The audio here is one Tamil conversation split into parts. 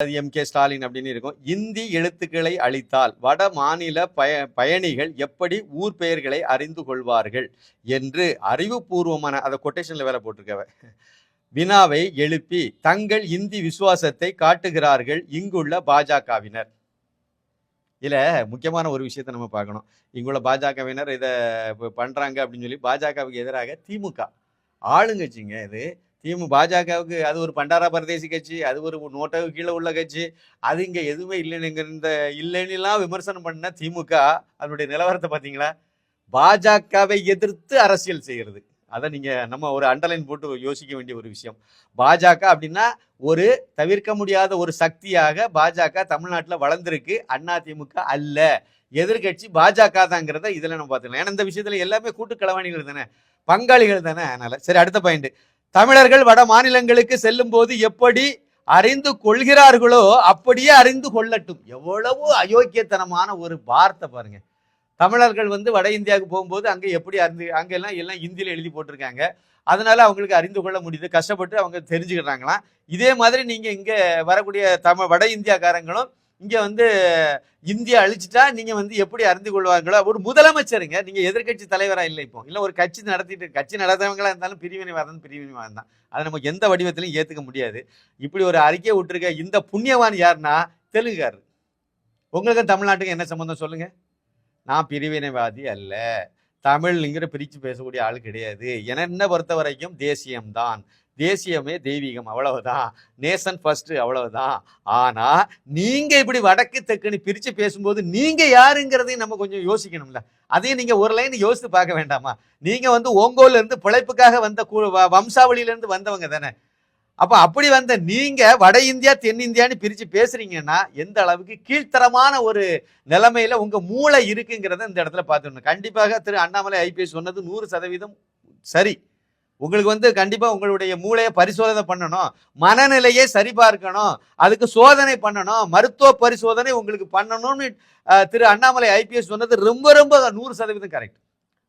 எம் கே ஸ்டாலின் அப்படின்னு இருக்கும். இந்தி எழுத்துக்களை அளித்தால் வட மாநில பய பயணிகள் எப்படி ஊர் பெயர்களை அறிந்து கொள்வார்கள் என்று அறிவுபூர்வமான அதை கொட்டேஷன்ல வேற போட்டிருக்கவ. வினாவை எழுப்பி தங்கள் இந்தி விசுவாசத்தை காட்டுகிறார்கள் இங்குள்ள பாஜகவினர். இதுல முக்கியமான ஒரு விஷயத்தை நம்ம பார்க்கணும். இங்குள்ள பாஜகவினர் இதை பண்ணுறாங்க பண்றாங்க அப்படின்னு சொல்லி பாஜகவுக்கு எதிராக திமுக. ஆளுங்கட்சிங்க இது. திமு பாஜகவுக்கு அது ஒரு பண்டாரா பரதேசி கட்சி அது ஒரு நோட்டாவுக்கு கீழே உள்ள கட்சி அது இங்கே எதுவுமே இல்லைன்னு இந்த இல்லைன்னுலாம் விமர்சனம் பண்ண திமுக அதனுடைய நிலவரத்தை பார்த்தீங்களா? பாஜகவை எதிர்த்து அரசியல் செய்கிறது. அதை நீங்கள் நம்ம ஒரு அண்டர்லைன் போட்டு யோசிக்க வேண்டிய ஒரு விஷயம். பாஜக அப்படின்னா ஒரு தவிர்க்க முடியாத ஒரு சக்தியாக பாஜக தமிழ்நாட்டில் வளர்ந்துருக்கு அண்ணா திமுக அல்ல. எதிர்கட்சி பாஜக தாங்கிறத இதில் நம்ம பார்த்துக்கலாம். ஏன்னா இந்த விஷயத்தில் எல்லாமே கூட்டு களவாணிகள் தானே பங்காளிகள் தானே அதனால். சரி அடுத்த பாயிண்ட் தமிழர்கள் வட மாநிலங்களுக்கு செல்லும் போது எப்படி அறிந்து கொள்கிறார்களோ அப்படியே அறிந்து கொள்ளட்டும். எவ்வளவு அயோக்கியத்தனமான ஒரு வார்த்தை பாருங்க. தமிழர்கள் வந்து வட இந்தியாவுக்கு போகும்போது அங்கே எப்படி அறிந்து அங்கெல்லாம் எல்லாம் ஹிந்தியில் எழுதி போட்டிருக்காங்க. அதனால அவங்களுக்கு அறிந்து கொள்ள முடியுது. கஷ்டப்பட்டு அவங்க தெரிஞ்சுக்கிறாங்களாம் இதே மாதிரி நீங்கள் இங்கே வரக்கூடிய தமிழ் வட இந்தியாக்காரங்களும் இங்கே வந்து இந்தியா அழிச்சிட்டா நீங்க வந்து எப்படி அறிந்து கொள்வார்களோ ஒரு முதலமைச்சருங்க. நீங்க எதிர்க்கட்சி தலைவரா இல்லை இப்போ. இல்லை ஒரு கட்சி நடத்திட்டு கட்சி நடத்துறவங்களா இருந்தாலும் பிரிவினைவாதம் பிரிவினைவாதம் தான். அதை நம்ம எந்த வடிவத்திலையும் ஏத்துக்க முடியாது. இப்படி ஒரு அறிக்கையை விட்டுருக்க இந்த புண்ணியவான் யாருன்னா தெலுங்குகாரர். உங்களுக்கு தமிழ்நாட்டுக்கு என்ன சம்மந்தம் சொல்லுங்க? நான் பிரிவினைவாதி அல்ல. தமிழ்ங்கிற பிரித்து பேசக்கூடிய ஆள் கிடையாது. என்னை என்ன பொறுத்த வரைக்கும் தேசியம்தான். தேசியமே தெய்வீகம் அவ்வளவுதான் நேசன் ஃபர்ஸ்ட் அவ்வளவுதான் ஆனால் நீங்கள் இப்படி வடக்கு தெக்குன்னு பிரித்து பேசும்போது நீங்கள் யாருங்கிறதையும் நம்ம கொஞ்சம் யோசிக்கணும்ல. அதையும் நீங்கள் ஒரு லைன் யோசித்து பார்க்க வேண்டாமா? நீங்கள் வந்து ஓங்கோல்ல பிழைப்புக்காக வந்த கு- வ- வந்தவங்க தானே. அப்போ அப்படி வந்த நீங்கள் வட இந்தியா தென்னிந்தியான்னு பிரித்து பேசுறீங்கன்னா எந்த அளவுக்கு கீழ்த்தரமான ஒரு நிலைமையில் உங்கள் மூளை இருக்குங்கிறத இந்த இடத்துல பார்த்துக்கணும். கண்டிப்பாக திரு அண்ணாமலை ஐபிஎஸ் சொன்னது நூறு சதவீதம் சரி. உங்களுக்கு வந்து கண்டிப்பாக உங்களுடைய மூளையை பரிசோதனை பண்ணணும். மனநிலையை சரிபார்க்கணும். அதுக்கு சோதனை பண்ணணும். மருத்துவ பரிசோதனை உங்களுக்கு பண்ணணும்னு திரு அண்ணாமலை ஐபிஎஸ் சொன்னது ரொம்ப ரொம்ப நூறு சதவீதம் கரெக்ட்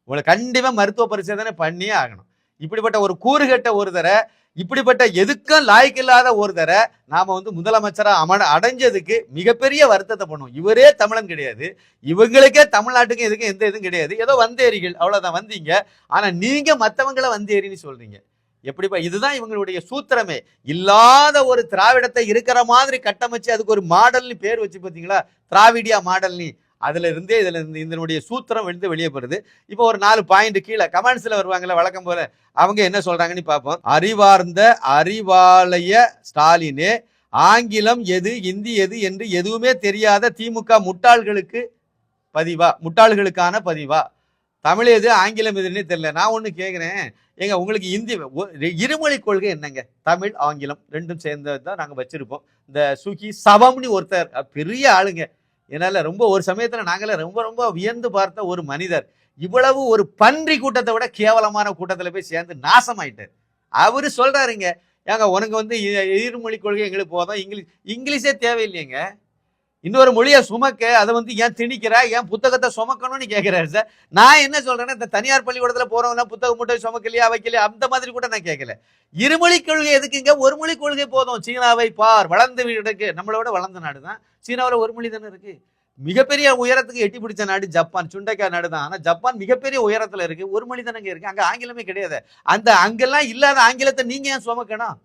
உங்களை கண்டிப்பாக மருத்துவ பரிசோதனை பண்ணியே ஆகணும். இப்படிப்பட்ட ஒரு கூறுகட்ட ஒருத்தரை இப்படிப்பட்ட எதுக்கும் லாய்க்கு இல்லாத ஒருத்தரை நாம வந்து முதலமைச்சரா அம அடைஞ்சதுக்கு மிகப்பெரிய வருத்தத்தை பண்ணுவோம். இவரே தமிழன் கிடையாது. இவங்களுக்கே தமிழ்நாட்டுக்கு எதுக்கும் எந்த இதுவும் கிடையாது. ஏதோ வந்தேரிகள் அவ்வளவுதான் வந்தீங்க. ஆனா நீங்க மற்றவங்கள வந்தேரின்னு சொல்றீங்க. எப்படிப்பா? இதுதான் இவங்களுடைய சூத்திரமே. இல்லாத ஒரு திராவிடத்தை இருக்கிற மாதிரி கட்டமைச்சு அதுக்கு ஒரு மாடல்னு பேர் வச்சு பார்த்தீங்களா? திராவிடியா மாடல்னு. அதுல இருந்தே இதுல இருந்து இதனுடைய சூத்திரம் வந்து வெளியே போறது. இப்போ ஒரு நாலு பாயிண்ட் கீழே கமெண்ட்ஸ்ல வருவாங்கல்ல வழக்கம் போல அவங்க என்ன சொல்றாங்கன்னு பார்ப்போம். அறிவார்ந்த அறிவாலய ஸ்டாலினே ஆங்கிலம் எது இந்தி எது என்று எதுவுமே தெரியாத திமுக முட்டாள்களுக்கு பதிவா? முட்டாள்களுக்கான பதிவா? தமிழ் எது ஆங்கிலம் எதுன்னே தெரியல. நான் ஒண்ணு கேட்குறேன் ஏங்க உங்களுக்கு இந்தி இருமொழி கொள்கை என்னங்க? தமிழ் ஆங்கிலம் ரெண்டும் சேர்ந்தது தான் நாங்கள் வச்சிருப்போம். இந்த சுகி சவம்னு ஒருத்தர் பெரிய ஆளுங்க என்னால் ரொம்ப ஒரு சமயத்தில் நாங்களே ரொம்ப ரொம்ப வியந்து பார்த்த ஒரு மனிதர் இவ்வளவு ஒரு பன்றி கூட்டத்தை விட கேவலமான கூட்டத்தில் போய் சேர்ந்து நாசமாயிட்டார். அவர் சொல்கிறாருங்க ஏங்க உனக்கு வந்து எதிர்மொழி இருமொழி கொள்கை எங்களுக்கு போதும் இங்கிலீஷ் இங்கிலீஷே தேவையில்லைங்க இன்னொரு மொழியை சுமக்க அதை வந்து ஏன் திணிக்கிற ஏன் புத்தகத்தை சுமக்கணும்னு கேட்கிறாரு சார் நான் என்ன சொல்றேன்னா இந்த தனியார் பள்ளிக்கூடத்தில் போறவங்க புத்தகம் மூட்டை சுமக்கலையா வைக்கலையா? அந்த மாதிரி கூட நான் கேட்கல இருமொழி கொள்கை எதுக்குங்க ஒரு மொழி கொள்கை போதும். சீனாவை பார் வளர்ந்து வீடுக்கு. நம்மளோட வளர்ந்த நாடு தான் சீனாவில் ஒரு மொழி தானே இருக்கு. மிகப்பெரிய உயரத்துக்கு எட்டி பிடிச்ச நாடு ஜப்பான். சுண்டைக்காய் நாடு தான். ஆனால் ஜப்பான் மிகப்பெரிய உயரத்தில் இருக்கு. ஒரு மொழி தானே இருக்கு. அங்கே ஆங்கிலமே கிடையாது. அந்த அங்கெல்லாம் இல்லாத ஆங்கிலத்தை நீங்க ஏன் சுமக்கணும்?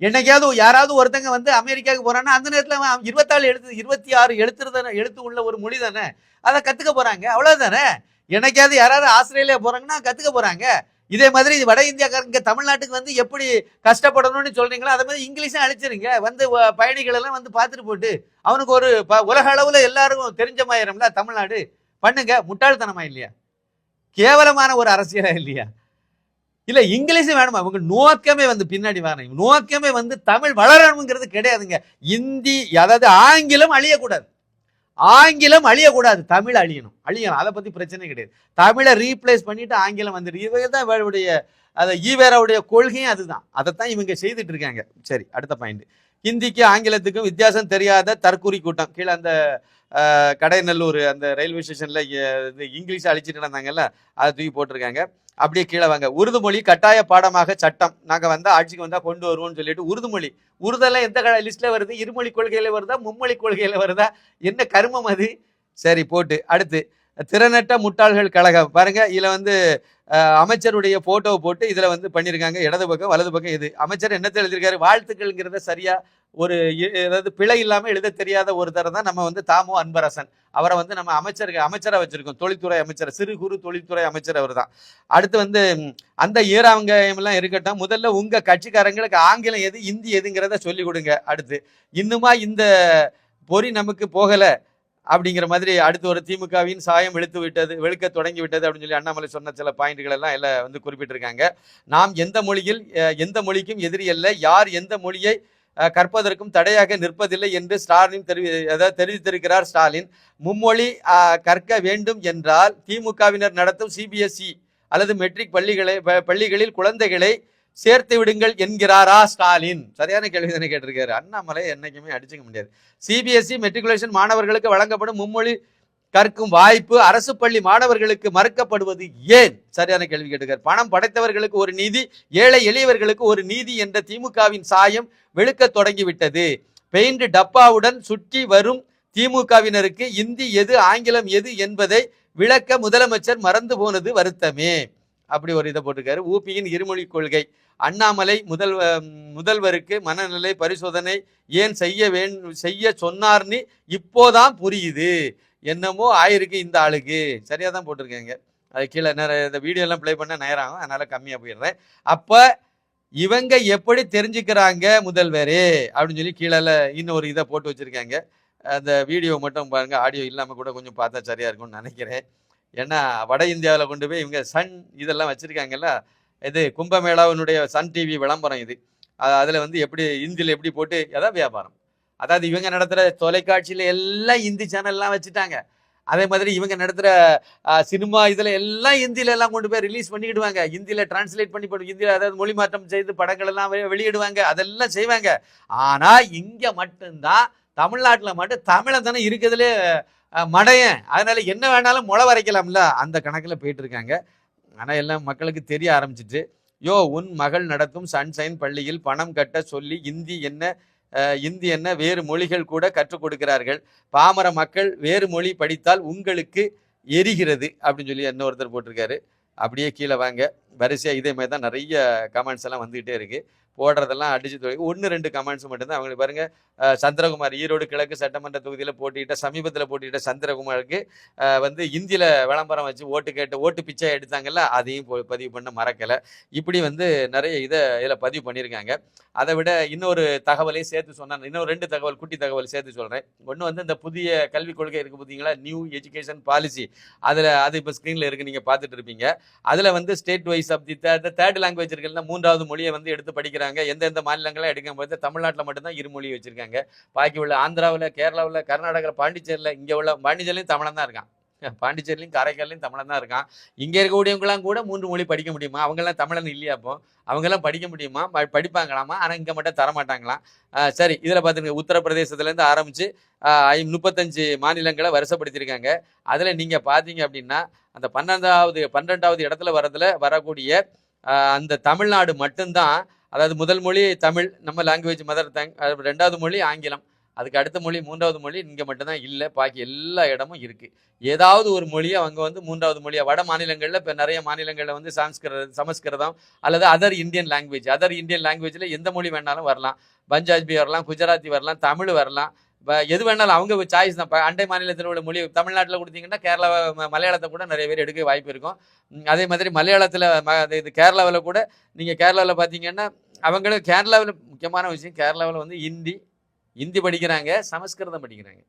என்னைக்காவது யாராவது ஒருத்தங்க வந்து அமெரிக்காவுக்கு போறான்னா அந்த நேரத்தில் அவன் இருபத்தாலு எழுத்து இருபத்தி ஆறு எழுத்துறதான எழுத்து உள்ள ஒரு மொழி தானே? அதை கற்றுக்க போகிறாங்க அவ்வளோதானே என்னைக்காவது யாராவது ஆஸ்திரேலியா போகிறாங்கன்னா கற்றுக்க போகிறாங்க இதே மாதிரி வட இந்தியாக்காரங்க தமிழ்நாட்டுக்கு வந்து எப்படி கஷ்டப்படணும்னு சொல்றீங்களோ அதே மாதிரி இங்கிலீஷும் அழிச்சிருங்க. வந்து பயணிகளெல்லாம் பயணிகள் எல்லாம் வந்து பார்த்துட்டு போட்டு அவனுக்கு ஒரு ப- உலக அளவில் எல்லாருக்கும் தெரிஞ்ச மாதிரிம்ல தமிழ்நாடு. பண்ணுங்க. முட்டாள்தனமா இல்லையா? கேவலமான ஒரு அரசியலா இல்லையா? இல்ல இங்கிலீஷும் வேணுமா? இவங்க நோக்கமே வந்து பின்னாடி வரணும். நோக்கமே வந்து தமிழ் வளரணுங்கிறது கிடையாதுங்க. இந்தி அதாவது ஆங்கிலம் அழியக்கூடாது. ஆங்கிலம் அழியக்கூடாது. தமிழ் அழியணும். அழியணும். அதை பத்தி பிரச்சனை கிடையாது. தமிழை ரீப்ளேஸ் பண்ணிட்டு ஆங்கிலம் வந்துட்டு இவங்க தான் இவருடைய அதை ஈவேராவுடைய கொள்கையும் அதுதான். அதைத்தான் இவங்க செய்துட்டு இருக்காங்க. சரி அடுத்த பாயிண்ட் ஹிந்திக்கு ஆங்கிலத்துக்கும் வித்தியாசம் தெரியாத தற்கூரி கூட்டம். கீழே அந்த கடைநல்லூர் அந்த ரயில்வே ஸ்டேஷன்ல இங்கிலீஷ் அழிச்சிட்டு இருந்தாங்கல்ல அதை தூக்கி போட்டிருக்காங்க. அப்படியே கீழே வாங்க. உருது மொழி கட்டாய பாடமாக சட்டம். நாங்கள் வந்தால் ஆட்சிக்கு வந்தால் கொண்டு வருவோம்னு சொல்லிட்டு உருது மொழி. உருதெல்லாம் எந்த லிஸ்ட்டில் வருது? இருமொழி கொள்கையில் வருதா? மும்மொழி கொள்கையில் வருதா? என்ன கருமம் அது? சரி போட்டு. அடுத்து திறனற்ற முட்டாள்கள் கழகம். பாருங்க இதில் வந்து அமைச்சருடைய போட்டோவை போட்டு இதில் வந்து பண்ணியிருக்காங்க இடது பக்கம் வலது பக்கம் இது. அமைச்சர் என்னத்தை எழுதியிருக்காரு? வாழ்த்துக்கள்ங்கிறத சரியாக ஒரு ஏதாவது அதாவது பிழை இல்லாமல் எழுத தெரியாத ஒருத்தர் தான் நம்ம வந்து தாமோ அன்பரசன். அவரை வந்து நம்ம அமைச்சர் அமைச்சராக வச்சுருக்கோம். தொழில்துறை அமைச்சர் சிறு குறு தொழில்துறை அமைச்சர் அவர் தான். அடுத்து வந்து அந்த ஈராங்கயம் இருக்கட்டும் முதல்ல உங்கள் கட்சிக்காரங்களுக்கு ஆங்கிலம் எது இந்தி எதுங்கிறத சொல்லி கொடுங்க. அடுத்து இன்னுமா இந்த பொறி நமக்கு போகலை. அப்படிங்கிற மாதிரி அடுத்து ஒரு திமுகவின் சாயம் வெளுத்து விட்டது வெளுக்க தொடங்கி விட்டது அப்படின்னு சொல்லி அண்ணாமலை சொன்ன சில பாயிண்ட்கள் எல்லாம் எல்லாம் வந்து குறிப்பிட்டிருக்காங்க. நாம் எந்த மொழியில் எந்த மொழிக்கும் எதிரி அல்ல. யார் எந்த மொழியை கற்பதற்கும் தடையாக நிற்பதில்லை என்று ஸ்டாலின் தெரிவி அதாவது தெரிவித்திருக்கிறார் ஸ்டாலின். மும்மொழி கற்க வேண்டும் என்றால் திமுகவினர் நடத்தும் சிபிஎஸ்இ அல்லது மெட்ரிக் பள்ளிகளை பள்ளிகளில் குழந்தைகளை சேர்த்து விடுங்கள் என்கிறாரா ஸ்டாலின்? சரியான கேள்வி தானே கேட்டிருக்காரு. அண்ணாமலை என்னைக்குமே அடிச்சுக்க முடியாது. சிபிஎஸ்இ மெட்ரிகுலேஷன் மாணவர்களுக்கு வழங்கப்படும் மும்மொழி கற்கும் வாய்ப்பு அரசு பள்ளி மாணவர்களுக்கு மறுக்கப்படுவது ஏன்? சரியான கேள்வி கேட்டுக்கார் பணம் படைத்தவர்களுக்கு ஒரு நீதி ஏழை எளியவர்களுக்கு ஒரு நீதி என்ற திமுகவின் சாயம் வெளுக்க தொடங்கிவிட்டது. பெயிண்ட் டப்பாவுடன் சுற்றி வரும் திமுகவினருக்கு இந்தி எது ஆங்கிலம் எது என்பதை விளக்க முதலமைச்சர் மறந்து போனது வருத்தமே. அப்படி ஒரு இதை போட்டிருக்காரு. ஊபியின் இருமொழி கொள்கை. அண்ணாமலை முதல் முதல்வருக்கு மனநிலை பரிசோதனை ஏன் செய்ய வேண் செய்ய சொன்னார்னு இப்போதான் புரியுது. என்னமோ ஆயிருக்கு இந்த ஆளுக்கு. சரியாக தான் போட்டிருக்கேங்க. அது கீழே நிறைய இந்த வீடியோலாம் ப்ளே பண்ண நேரம் ஆகும். கம்மியாக போயிடுறேன். அப்போ இவங்க எப்படி தெரிஞ்சுக்கிறாங்க முதல்வரே? அப்படின்னு சொல்லி கீழே இன்னொரு இதை போட்டு வச்சுருக்காங்க. அந்த வீடியோ மட்டும் பாருங்கள் ஆடியோ இல்லாமல் கூட கொஞ்சம் பார்த்தா சரியாக இருக்கும்னு நினைக்கிறேன். ஏன்னா வட இந்தியாவில் கொண்டு போய் இவங்க சன் இதெல்லாம் வச்சுருக்காங்கல்ல இது கும்பமேளாவினுடைய சன் டிவி விளம்பரம் இது. அதில் வந்து எப்படி இந்தியில் எப்படி போட்டு அதான் வியாபாரம். அதாவது இவங்க நடத்துகிற தொலைக்காட்சியில் எல்லாம் இந்தி சேனல்லாம் வச்சுட்டாங்க. அதே மாதிரி இவங்க நடத்துகிற சினிமா இதில் எல்லாம் இந்தியில எல்லாம் கொண்டு போய் ரிலீஸ் பண்ணிடுவாங்க இந்தியில் டிரான்ஸ்லேட் பண்ணி போட்டு இந்தியில் அதாவது மொழி மாற்றம் செய்து படங்கள் எல்லாம் வெளியிடுவாங்க. அதெல்லாம் செய்வாங்க. ஆனால் இங்கே மட்டும்தான் தமிழ்நாட்டில் மட்டும் தமிழை தானே இருக்கிறதுலே மடையன். அதனால என்ன வேணாலும் முளை வரைக்கலாம்ல அந்த கணக்கில் போயிட்டு இருக்காங்க. ஆனால் எல்லாம் மக்களுக்கு தெரிய ஆரம்பிச்சிட்டு யோ உன் மகள் நடத்தும் சன்ஷைன் பள்ளியில் பணம் கட்ட சொல்லி இந்தி என்ன இந்தி என்ன வேறு மொழிகள் கூட கற்றுக் கொடுக்கிறார்கள். பாமர மக்கள் வேறு மொழி படித்தால் உங்களுக்கு எரிகிறது அப்படின்னு சொல்லி இன்னொருத்தர் போட்டிருக்காரு. அப்படியே கீழே வாங்க. வரிசையாக இதே மாதிரி தான் நிறைய கமெண்ட்ஸ் எல்லாம் வந்துகிட்டே இருக்குது போடுறதெல்லாம் அடிச்சு ஒன்று ரெண்டு கமெண்ட்ஸ் மட்டும்தான். அவங்களுக்கு பாருங்க சந்திரகுமார் ஈரோடு கிழக்கு சட்டமன்ற தொகுதியில் போட்டியிட்ட சமீபத்தில் போட்டியிட்ட சந்திரகுமாருக்கு வந்து இந்தியில் விளம்பரம் வச்சு ஓட்டு கேட்டு ஓட்டு பிச்சை எடுத்தாங்கல்ல அதையும் போ- பதிவு பண்ண மறக்கலை. இப்படி வந்து நிறைய இதை இதில் பதிவு பண்ணியிருக்காங்க. அதை விட இன்னொரு தகவலையும் சேர்த்து சொன்னேன் இன்னொரு ரெண்டு தகவல் குட்டி தகவல் சேர்த்து சொல்கிறேன் ஒன்று வந்து இந்த புதிய கல்விக் கொள்கை இருக்குது பார்த்தீங்களா நியூ எஜுகேஷன் பாலிசி அதில் அது இப்போ ஸ்க்ரீனில் இருக்குது நீங்கள் பார்த்துட்டு இருப்பீங்க. அதில் வந்து state wise of the third language இருக்குல்ல மூன்றாவது மொழியை வந்து எடுத்து படிக்கிறாங்க. எந்தெந்த மாநிலங்களும் எடுக்கும் போது தமிழ்நாட்டில் மட்டும்தான் இரு மொழி வச்சிருக்காங்க. பாக்கி உள்ள ஆந்திராவில் கேரளாவில் கர்நாடகாவில் பாண்டிச்சேரியில் இங்கே உள்ள பாண்டிச்சேரிலையும் தமிழன் தான் இருக்கான். பாண்டிச்சேரிலையும் காரைக்கால்லையும் தமிழன் தான் இருக்கான். இங்கே இருக்கக்கூடியவங்களாம் கூட மூன்று மொழி படிக்க முடியுமா? அவங்கெல்லாம் தமிழன் இல்லையா அப்போ? அவங்கெல்லாம் படிக்க முடியுமா? படிப்பாங்களாமா? ஆனால் இங்கே மட்டும் தரமாட்டாங்களாம். சரி இதில் பார்த்துங்க உத்தரப்பிரதேசத்துலேருந்து ஆரம்பித்து முப்பத்தஞ்சு மாநிலங்களை வருஷப்படுத்தியிருக்காங்க. அதில் நீங்கள் பார்த்தீங்க அப்படின்னா அந்த பன்னெண்டாவது பன்னெண்டாவது இடத்துல வரதுல வரக்கூடிய அந்த தமிழ்நாடு மட்டும்தான். அதாவது முதல் மொழி தமிழ் நம்ம லாங்குவேஜ் மதர் டங் ரெண்டாவது மொழி ஆங்கிலம். அதுக்கு அடுத்த மொழி மூன்றாவது மொழி இங்கே மட்டும்தான் இல்லை பாக்கி எல்லா இடமும் இருக்குது ஏதாவது ஒரு மொழியை அவங்க வந்து மூன்றாவது மொழியாக வட மாநிலங்களில் இப்போ நிறைய மாநிலங்களில் வந்து சான்ஸ்கிருத சமஸ்கிருதம் அல்லது other Indian language other Indian லாங்குவேஜில் எந்த மொழி வேணாலும் வரலாம். பஞ்சாபி வரலாம் குஜராத்தி வரலாம் தமிழ் வரலாம். இப்போ எது வேணாலும் அவங்க சாய்ஸ் தான். இப்போ அண்டை மாநிலத்தில் உள்ள மொழி தமிழ்நாட்டில் கொடுத்தீங்கன்னா கேரளா மலையாளத்தை கூட நிறைய பேர் எடுக்க வாய்ப்பு இருக்கும். அதே மாதிரி மலையாளத்தில் இது கேரளாவில் கூட நீங்கள் கேரளாவில் பார்த்தீங்கன்னா அவங்களும் கேரளாவில் முக்கியமான விஷயம் கேரளாவில் வந்து ஹிந்தி ஹிந்தி படிக்கிறாங்க சமஸ்கிருதம் படிக்கிறாங்க.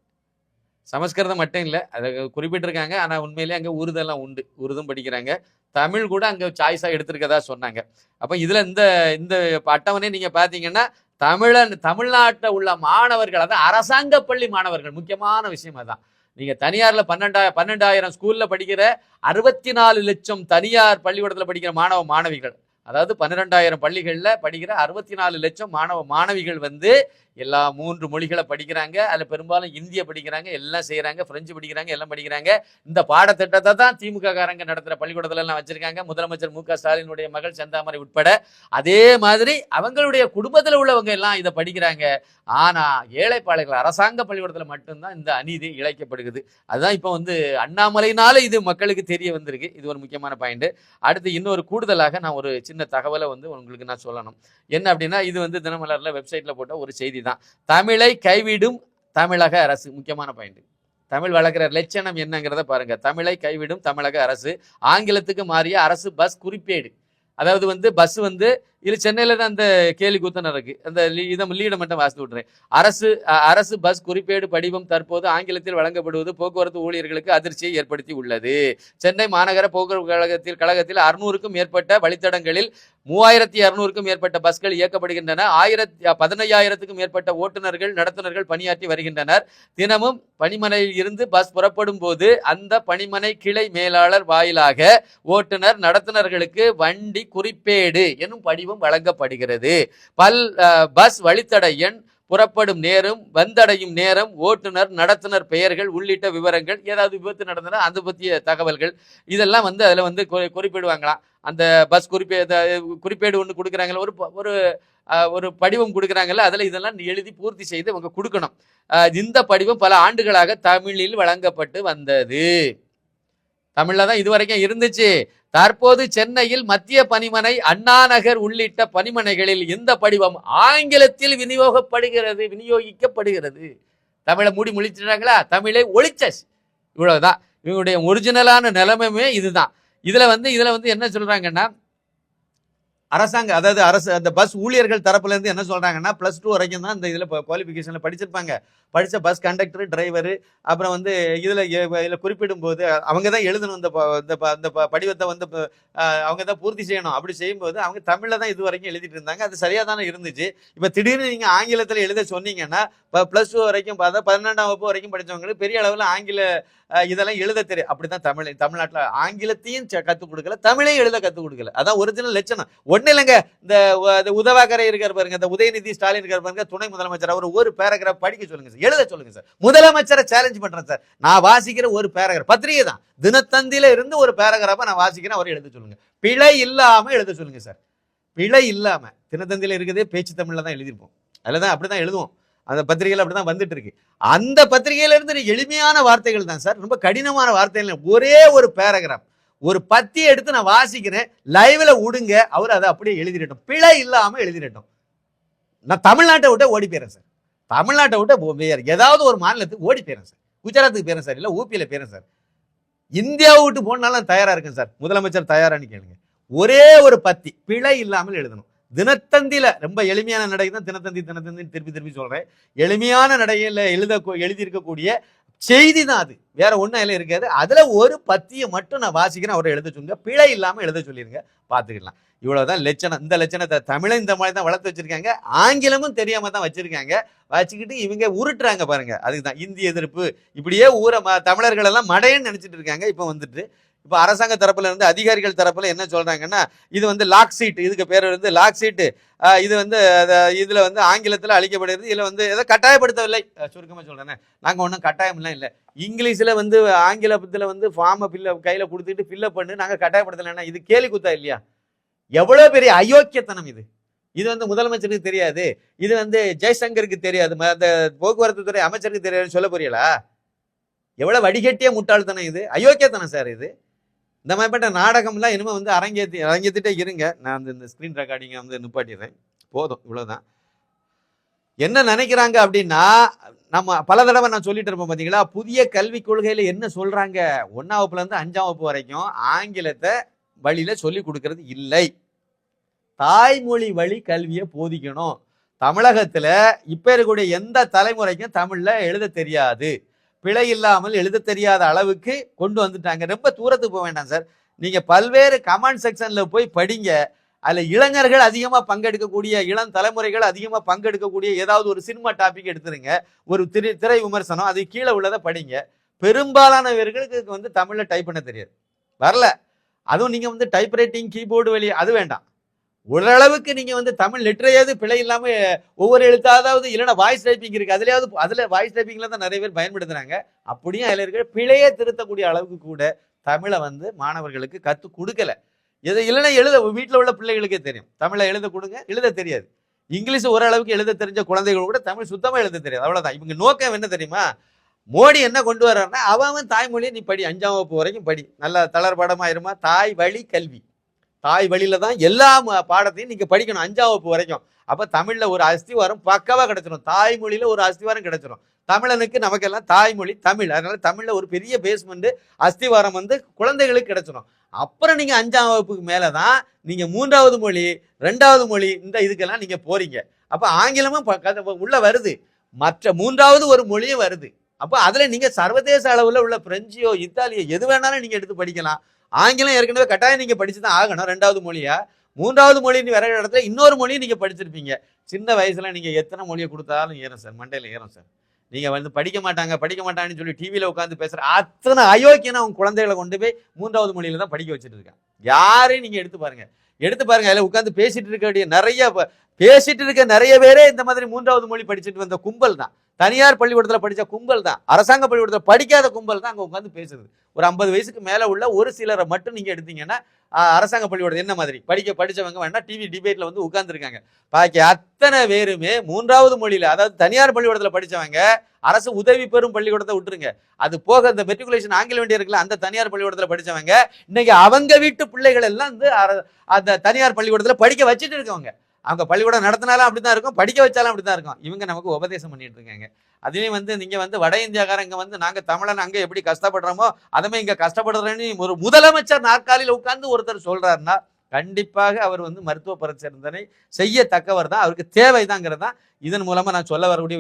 சமஸ்கிருதம் மட்டும் இல்லை அதை குறிப்பிட்டிருக்காங்க ஆனால் உண்மையிலேயே அங்கே உருதெல்லாம் உண்டு உருதும் படிக்கிறாங்க. தமிழ் கூட அங்கே சாய்ஸாக எடுத்திருக்கதா சொன்னாங்க. அப்போ இதில் இந்த இந்த அட்டவணை நீங்கள் பார்த்தீங்கன்னா தமிழன் தமிழ்நாட்டில் உள்ள மாணவர்கள் அதான் அரசாங்க பள்ளி மாணவர்கள் முக்கியமான விஷயம் அதான். நீங்கள் தனியாரில் பன்னெண்டா பன்னெண்டாயிரம் ஸ்கூலில் படிக்கிற அறுபத்தி நாலு லட்சம் தனியார் பள்ளிக்கூடத்தில் படிக்கிற மாணவ மாணவிகள் அதாவது பன்னிரெண்டாயிரம் பள்ளிகளில் படிக்கிற அறுபத்தி நாலு லட்சம் மாணவ மாணவிகள் வந்து எல்லா மூன்று மொழிகளை படிக்கிறாங்க. அதில் பெரும்பாலும் இந்திய படிக்கிறாங்க எல்லாம் செய்கிறாங்க ஃப்ரெஞ்சு படிக்கிறாங்க எல்லாம் படிக்கிறாங்க. இந்த பாடத்திட்டத்தை தான் திமுக காரங்க நடத்துகிற பள்ளிக்கூடத்துல எல்லாம் முதலமைச்சர் மு க ஸ்டாலினுடைய மகள் செந்தாமரை உட்பட. அதே மாதிரி அவங்களுடைய குடும்பத்தில் உள்ளவங்க எல்லாம் இதை படிக்கிறாங்க. ஆனால் ஏழைப்பாளைகள் அரசாங்க பள்ளிக்கூடத்தில் மட்டும்தான் இந்த அநீதி இழைக்கப்படுகிறது. அதுதான் இப்போ வந்து அண்ணாமலையினால இது மக்களுக்கு தெரிய வந்திருக்கு. இது ஒரு முக்கியமான பாயிண்ட். அடுத்து இன்னொரு கூடுதலாக நான் ஒரு சின்ன தகவலை வந்து உங்களுக்கு நான் சொல்லணும். என்ன அப்படின்னா இது வந்து தினமலரில் வெப்சைட்டில் போட்ட ஒரு செய்தி தான். தமிழை கைவிடும் தமிழக அரசு. முக்கியமான பாயிண்ட் தமிழ் வளர்க்குற லட்சணம் என்னங்கிறத பாருங்க. தமிழை கைவிடும் தமிழக அரசு. ஆங்கிலத்துக்கு மாறிய அரசு பஸ் குறிப்பேடு. அதாவது வந்து பஸ் வந்து இது சென்னையில தான் அந்த கேலி கூத்தன இருக்கு. அந்த இதை லீடை மட்டும் வாசித்து விட்டுறேன். அரசு அரசு பஸ் குறிப்பேடு படிவம் தற்போது ஆங்கிலத்தில் வழங்கப்படுவது போக்குவரத்து ஊழியர்களுக்கு அதிர்ச்சியை ஏற்படுத்தி உள்ளது. சென்னை மாநகர போக்குவரத்து கழகத்தில் கழகத்தில் அறுநூறுக்கும் மேற்பட்ட வழித்தடங்களில் மூவாயிரத்தி இரநூறுக்கும் மேற்பட்ட பஸ்கள் இயக்கப்படுகின்றன. ஆயிரத்தி பதினையாயிரத்துக்கும் மேற்பட்ட ஓட்டுநர்கள் நடத்துனர்கள் பணியாற்றி வருகின்றனர். தினமும் பணிமனையில் இருந்து பஸ் புறப்படும் போது அந்த பணிமனை கிளை மேலாளர் வாயிலாக ஓட்டுநர் நடத்துனர்களுக்கு வண்டி குறிப்பேடு எனும் படிவம் வழங்கப்படுகிறது. பல் பஸ் வழித்தட எண் புறப்படும் நேரம் வந்தடையும் நேரம் ஓட்டுநர் நடத்துனர் பெயர்கள் உள்ளிட்ட விவரங்கள் ஏதாவது விபத்து நடந்தனா அந்த பற்றிய தகவல்கள் இதெல்லாம் வந்து அதில் வந்து குறிப்பிடுவாங்களாம் அந்த பஸ் குறிப்பே த- குறிப்பேடு ஒன்று கொடுக்குறாங்களே ஒரு ஒரு ஒரு படிவம் கொடுக்குறாங்கல்ல அதில் இதெல்லாம் எழுதி பூர்த்தி செய்து அவங்க கொடுக்கணும். இந்த படிவம் பல ஆண்டுகளாக தமிழில் வழங்கப்பட்டு வந்தது. தமிழில் தான் இது வரைக்கும் இருந்துச்சு. தற்போது சென்னையில் மத்திய பணிமனை அண்ணா நகர் உள்ளிட்ட பணிமனைகளில் இந்த படிவம் ஆங்கிலத்தில் விநியோகப்படுகிறது விநியோகிக்கப்படுகிறது. தமிழை மூடி முழிச்சிட்டாங்களா? தமிழை ஒழிச்சஸ் இவ்வளவுதான். இவங்களுடைய ஒரிஜினலான நிலைமையுமே இதுதான். இதுல வந்து இதுல வந்து என்ன சொல்றாங்கன்னா அரசாங்க அதாவது அரசு அந்த பஸ் ஊழியர்கள் தரப்புல இருந்து என்ன சொல்றாங்கன்னா ப்ளஸ் டூ வரைக்கும் தான் இந்த இதில் குவாலிஃபிகேஷன்ல படிச்சிருப்பாங்க. படிச்ச பஸ் கண்டக்டர் டிரைவர் அப்புறம் வந்து இதில் இதில் குறிப்பிடும்போது குறிப்பிடும் போது அவங்க தான் எழுதணும் இந்த இந்த ப- ப- படிவத்தை வந்து அவங்க தான் பூர்த்தி செய்யணும். அப்படி செய்யும்போது அவங்க தமிழில் தான் இது வரைக்கும் எழுதிட்டு இருந்தாங்க. அது சரியாக தானே இருந்துச்சு. இப்போ திடீர்னு நீங்க ஆங்கிலத்தில் எழுத சொன்னீங்கன்னா இப்போ ப்ளஸ் டூ வரைக்கும் பார்த்தா பன்னெண்டாம் வகுப்பு வரைக்கும் படிச்சவங்களுக்கு பெரிய அளவில் ஆங்கில இதெல்லாம் எழுத தெரியும் அப்படிதான் தமிழ் தமிழ்நாட்டில் ஆங்கிலத்தையும் கற்றுக் கொடுக்கல தமிழையும் எழுத கற்றுக் கொடுக்கல. அதான் ஒரிஜினல் லட்சணம். ஒன்றும் இல்லைங்க. இந்த உ- இந்த உதவாக்கரை இருக்கார் பாருங்க. இந்த உதயநிதி ஸ்டாலின் இருக்கார் பாருங்க. துணை முதலமைச்சர். அவர் ஒரு பேராகிராஃப் படிக்க சொல்லுங்க சார். எழுத சொல்லுங்க சார். முதலமைச்சரை சேலஞ்ச் பண்றேன் சார். நான் வாசிக்கிற ஒரு பேராகிராஃப் பத்திரிகை தான். தினத்தந்தியில இருந்து ஒரு பேராகிராஃபை நான் வாசிக்கிறேன். அவர் எழுத சொல்லுங்க. பிழை இல்லாம எழுத சொல்லுங்க சார். பிழை இல்லாம. தினத்தந்தியில இருக்கிறதே பேச்சு தமிழ்ல தான் எழுதியிருப்போம். அதில் தான் அப்படிதான் எழுதுவோம். அந்த பத்திரிகையில் அப்படிதான் வந்துட்டு இருக்கு. அந்த பத்திரிகையிலேருந்து எளிமையான வார்த்தைகள் தான் சார். ரொம்ப கடினமான வார்த்தைகள். ஒரே ஒரு பேராகிராஃப் ஒரு பத்தி எடுத்து நான் வாசிக்கிறேன் லைவ்ல விடுங்க அவர் அதை அப்படியே எழுதிடட்டும். பிழை இல்லாம எழுதிடட்டும். நான் தமிழ்நாட்டை விட்டு ஓடி போயிறேன் சார். தமிழ்நாட்டை விட்டு வேறு ஏதாவது ஒரு மாநிலத்துக்கு ஓடி போயிறேன் சார். குஜராத்துக்கு போயிறேன் சார். இல்ல ஊபியில போயிறேன் சார். இந்தியாவை விட்டு போனாலும் தயாரா இருக்கேன் சார். முதலமைச்சர் தயாரான்னு கேளுங்க. ஒரே ஒரு பத்தி பிழை இல்லாமல் எழுதணும். தினத்தந்தியில ரொம்ப எளிமையான நடை தான் தினத்தந்தி தினத்தந்தின்னு திருப்பி திருப்பி சொல்றேன். எளிமையான நடையில எழுத எழுதியிருக்கக்கூடிய செய்தி தான் அது. வேற ஒன்றும் அதில் இருக்காது. அதில் ஒரு பத்தியை மட்டும் நான் வாசிக்கிறேன். அவரை எழுத சொல்லுங்க. பிழை இல்லாமல் எழுத சொல்லிடுங்க பார்த்துக்கலாம் இவ்வளோதான் லட்சணம். இந்த லட்சணத்தை தமிழை இந்த மாதிரி தான் வளர்த்து வச்சுருக்காங்க. ஆங்கிலமும் தெரியாமல் தான் வச்சுருக்காங்க. வச்சுக்கிட்டு இவங்க உருட்டுறாங்க பாருங்க. அதுக்கு தான் இந்தி எதிர்ப்பு. இப்படியே ஊரை ம- தமிழர்களெல்லாம் மடையன்னு நினச்சிட்டு இருக்காங்க. இப்போ வந்துட்டு இப்போ அரசாங்க தரப்புல இருந்து அதிகாரிகள் தரப்புல என்ன சொல்றாங்கன்னா இது வந்து லாக் சீட் இதுக்கு பேர் வந்து லாக் சீட்டு இது வந்து அத- இதுல வந்து ஆங்கிலத்தில் அழிக்கப்படுகிறது. இதுல வந்து எதை கட்டாயப்படுத்தவில்லை. சுருக்கமாக சுருக்கமா நாங்கள் ஒன்றும் கட்டாயம்லாம் இல்லை. இங்கிலீஷில் வந்து ஆங்கிலத்தில் வந்து ஃபார்மை ஃபில்ல கையில் கொடுத்துட்டு ஃபில்லப் பண்ணி நாங்கள் கட்டாயப்படுத்தலைன்னா இது கேலி குத்தா இல்லையா? எவ்வளோ பெரிய அயோக்கியத்தனம் இது. இது வந்து முதலமைச்சருக்கு தெரியாது. இது வந்து ஜெய்சங்கருக்கு தெரியாது. ம- அந்த போக்குவரத்து துறை அமைச்சருக்கு தெரியாதுன்னு சொல்ல போறீங்களா எவ்வளோ வடிகட்டிய முட்டாள்தனம் இது. அயோக்கியத்தனம் சார் இது. இந்த மாதிரிப்பட்ட நாடகம்லாம் இனிமேல் வந்து அரங்கேற்றி அரங்கேற்றிட்டே இருங்க. நான் அந்த இந்த ஸ்க்ரீன் ரெக்கார்டிங்கை வந்து நிப்பாட்டிடுறேன். போதும் இவ்வளோதான் என்ன நினைக்கிறாங்க அப்படின்னா நம்ம பல தடவை நான் சொல்லிட்டு இருப்போம் பார்த்தீங்களா புதிய கல்விக் கொள்கையில் என்ன சொல்கிறாங்க ஒன்றாம் வகுப்புலேருந்து அஞ்சாம் வகுப்பு வரைக்கும் ஆங்கிலத்தை வழியில் சொல்லி கொடுக்கறது இல்லை. தாய்மொழி வழி கல்வியை போதிக்கணும். தமிழகத்தில் இப்போ இருக்கக்கூடிய எந்த தலைமுறைக்கும் தமிழில் எழுத தெரியாது. பிழை இல்லாமல் எழுத தெரியாத அளவுக்கு கொண்டு வந்துட்டாங்க. ரொம்ப தூரத்துக்கு போக வேண்டாம் சார். நீங்கள் பல்வேறு கமெண்ட் செக்ஷனில் போய் படிங்க. அதில் இளைஞர்கள் அதிகமாக பங்கெடுக்கக்கூடிய இளம் தலைமுறைகள் அதிகமாக பங்கெடுக்கக்கூடிய ஏதாவது ஒரு சினிமா டாபிக் எடுத்துருங்க. ஒரு திரை திரை விமர்சனம் அது கீழே உள்ளதை படிங்க. பெரும்பாலானவர்களுக்கு வந்து தமிழில் டைப் பண்ண தெரியாது. வரல. அதுவும் நீங்கள் வந்து டைப் ரைட்டிங் கீபோர்டு வழி அது வேண்டாம். ஓரளவுக்கு நீங்கள் வந்து தமிழ் லிட்டரையாவது பிழை இல்லாமல் ஒவ்வொரு எழுத்தாவது இல்லைன்னா வாய்ஸ் டைப்பிங் இருக்குது அதுலேயாவது அதில் வாய்ஸ் டைப்பிங்கில் தான் நிறைய பேர் பயன்படுத்துகிறாங்க அப்படியும் அதில் இருக்கிற பிழையை திருத்தக்கூடிய அளவுக்கு கூட தமிழை வந்து மாணவர்களுக்கு கற்றுக் கொடுக்கல. எது இல்லைன்னா எழுத வீட்டில் உள்ள பிள்ளைகளுக்கே தெரியும். தமிழை எழுத கொடுங்க எழுத தெரியாது. இங்கிலீஷ் ஓரளவுக்கு எழுத தெரிஞ்ச குழந்தைகள் கூட தமிழ் சுத்தமாக எழுத தெரியாது. அவ்வளோதான் இவங்க நோக்கம் என்ன தெரியுமா? மோடி என்ன கொண்டு வர்றாருன்னா அவன் தாய்மொழியை நீ படி அஞ்சாம் வகுப்பு வரைக்கும் படி. நல்லா தளர்படமாயிருமா தாய் வழி கல்வி. தாய் வழியில தான் எல்லா பாடத்தையும் நீங்க படிக்கணும் அஞ்சாம் வகுப்பு வரைக்கும். அப்ப தமிழ்ல ஒரு அஸ்திவாரம் பக்காவா கிடைச்சிடும் தாய்மொழியில ஒரு அஸ்திவாரம் கிடைச்சிடும் தமிழனுக்கு நமக்கெல்லாம் தாய்மொழி தமிழ். அதனால தமிழ்ல ஒரு பெரிய பேஸ்மெண்ட் அஸ்திவாரம் வந்து குழந்தைகளுக்கு கிடைச்சிடும் அப்புறம் நீங்க அஞ்சாம் வகுப்புக்கு மேலதான் நீங்க மூன்றாவது மொழி ரெண்டாவது மொழி இந்த இதுக்கெல்லாம் நீங்க போறீங்க. அப்ப ஆங்கிலமும் ப- உள்ள வருது. மற்ற மூன்றாவது ஒரு மொழியும் வருது. அப்போ அதில் நீங்கள் சர்வதேச அளவில் உள்ள பிரெஞ்சியோ இத்தாலியோ எது வேணாலும் நீங்கள் எடுத்து படிக்கலாம். ஆங்கிலம் ஏற்கனவே கட்டாயம் நீங்கள் படித்து தான் ஆகணும் ரெண்டாவது மொழியா? மூன்றாவது மொழி நீ இடத்துல இன்னொரு மொழியும் நீங்கள் படிச்சிருப்பீங்க. சின்ன வயசில் நீங்கள் எத்தனை மொழியை கொடுத்தாலும் ஏறும் சார் மண்டையில் ஏறும் சார். நீங்கள் வந்து படிக்க மாட்டாங்க படிக்க மாட்டாங்கன்னு சொல்லி டிவியில் உட்காந்து பேசுகிற அத்தனை அயோக்கியனை அவங்க குழந்தைகளை கொண்டு போய் மூன்றாவது மொழியில் தான் படிக்க வச்சுட்டு இருக்கான் யாரையும் நீங்கள் எடுத்து பாருங்கள் எடுத்து பாருங்கள் அதில் உட்காந்து பேசிகிட்டு இருக்க வேண்டிய நிறைய பேசிகிட்டு இருக்க நிறைய பேரே இந்த மாதிரி மூன்றாவது மொழி படிச்சுட்டு வந்த கும்பல் தான். தனியார் பள்ளிக்கூடத்தில் படித்த கும்பல் தான். அரசாங்க பள்ளிக்கூடத்தில் படிக்காத கும்பல் தான் அங்கே உட்காந்து பேசுது. ஒரு ஐம்பது வயசுக்கு மேலே உள்ள ஒரு சிலரை மட்டும் நீங்கள் எடுத்தீங்கன்னா அரசாங்க பள்ளிக்கூடத்தில் என்ன மாதிரி? படிக்க படிச்சவங்க வேணா டிவி டிபேட்டில் வந்து உட்காந்துருக்காங்க பாக்கி அத்தனை பேருமே மூன்றாவது மொழியில் அதாவது தனியார் பள்ளிக்கூடத்தில் படிச்சவங்க அரசு உதவி பெறும் பள்ளிக்கூடத்தை விட்டுருங்க. அது போக இந்த மெட்ரிகுலேஷன் ஆங்கில வேண்டிய இருக்குல்ல அந்த தனியார் பள்ளிக்கூடத்தில் படித்தவங்க இன்னைக்கு அவங்க வீட்டு பிள்ளைகள் எல்லாம் வந்து அந்த தனியார் பள்ளிக்கூடத்தில் படிக்க வச்சுட்டு இருக்கவங்க. அவங்க பள்ளிக்கூடம் நடத்தினாலும் அப்படிதான் இருக்கும் படிக்க வச்சாலும் அப்படிதான் இருக்கும். இவங்க நமக்கு உபதேசம் பண்ணிட்டு இருக்காங்க. அதுலேயும் வந்து நீங்க வந்து வட இந்தியாக்காரங்க வந்து நாங்க தமிழன் அங்கே எப்படி கஷ்டப்படுறோமோ அதுமே இங்க கஷ்டப்படுறேன்னு ஒரு முதலமைச்சர் நாற்காலியில் உட்கார்ந்து ஒருத்தர் சொல்றாருன்னா கண்டிப்பாக அவர் வந்து மருத்துவ பரிசீலனை செய்யத்தக்கவர் தான். அவருக்கு தேவைதாங்கிறது தான். இதன் மூலமாக நான் சொல்ல வரக்கூடிய